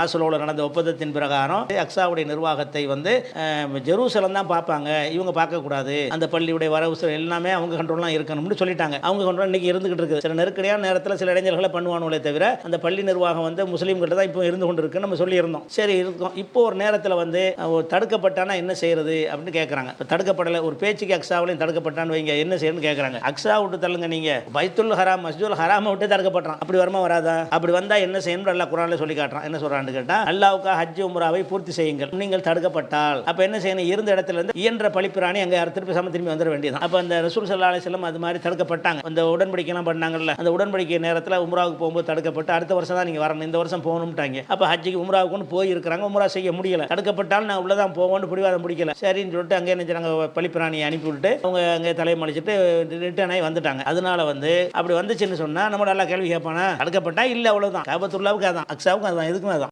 ஆசலோடு நடந்த ஒப்பந்தத்தின் பிரகாரம் அக்ஸாவுடைய நிர்வாகத்தை வந்து ஜெருசலம் தான் பார்ப்பாங்க. இவங்க பார்க்கக்கூடாது. அந்த பள்ளியுடைய வரவு எல்லாமே அவங்க கண்ட்ரோல்லாம் இருக்கணும்னு சொல்லிட்டாங்க. அவங்க கண்ட்ரோல் இன்னைக்கு இருந்துகிட்டு இருக்குது சில நெருக்கடியான நேரத்தில் சில இளைஞர்களை பண்ணுவானுங்களே தவிர அந்த பள்ளி நிர்வாகம் வந்து முஸ்லீம்கிட்ட தான் இப்போ இருந்து கொண்டு இருக்குன்னு நம்ம சொல்லியிருந்தோம். சரி இருக்கும். இப்போ ஒரு நேரத்தில் வந்து தடுக்கப்பட்டானா என்ன செய்யறது அப்படின்னு கேட்குறாங்க இப்போ தடுக்கப்படலை ஒரு பேச்சுக்கு அக்ஸாவிலையும் தடுக்கப்பட்டான்னு வைங்க என்ன செய்யணும்னு கேட்குறாங்க அக்ஸா விட்டு தள்ளுங்க நீங்க. பைத்துல் ஹராம் மஸ்ஜூல் ஹராம விட்டு தடுக்கப்பட்டான் அப்படி வருமா வராதா? அப்படி வந்தால் என்ன செய்யணும் எல்லாம் குரானில் சொல்லி காட்டுறான். என்ன சொல்றான்னு கேட்டா அல்லாவுக்கா ஹஜ் உம்ராவை பூர்த்தி செய்யுங்கள். நீங்கள் தடுக்கப்பட்டால். அப்ப என்ன செய்யணும்? இருந்த இடத்துல இருந்து இயன்ற பழிப்பிராணி அங்க யார் திருப்பி சம திரும்பி வந்துட வேண்டியது அப்ப அந்த ரசூல் சல்லா அலிஸ்லம் அது மாதிரி தடுக்கப்பட்டாங்க. அந்த உடன்படிக்கைலாம் பண்ணாங்கல்ல அந்த உடன்படிக்கை நேரத்தில் உம்ராவுக்கு போகும்போது தடுக்கப்பட்டு அடுத்த வருஷம் தான் நீங்க வரணும் இந்த வருஷம் போகணும்ட்டாங்க. அப்ப ஹஜ்ஜிக்கு உம்ராவுக்கு போயிருக்கிறாங்க. உம்ரா செய்ய முடியல. தடுக்கப்பட்டாலும் நான் உள்ளதான் போவோம்னு பிடிவாதம் முடிக்கல சரின்னு சொல்லிட்டு அங்கே என்ன செய்றாங்க பழிப்பிராணியை அனுப்பி விட்டு அவங்க அங்கே தலைமழிச்சிட்டு ரிட்டர்ன் ஆகி வந்துட்டாங்க. அதனால வந்து அப்படி வந்துச்சுன்னு சொன்னா நம்ம நல்லா கேள்வி கேட்பானா? தடுக்கப்பட்டா இல்ல அவ்வளவுதான். காபத்துள்ளாவுக்கு அதான் அக்ஸாவுக்கும் அதான் எதுக்கும்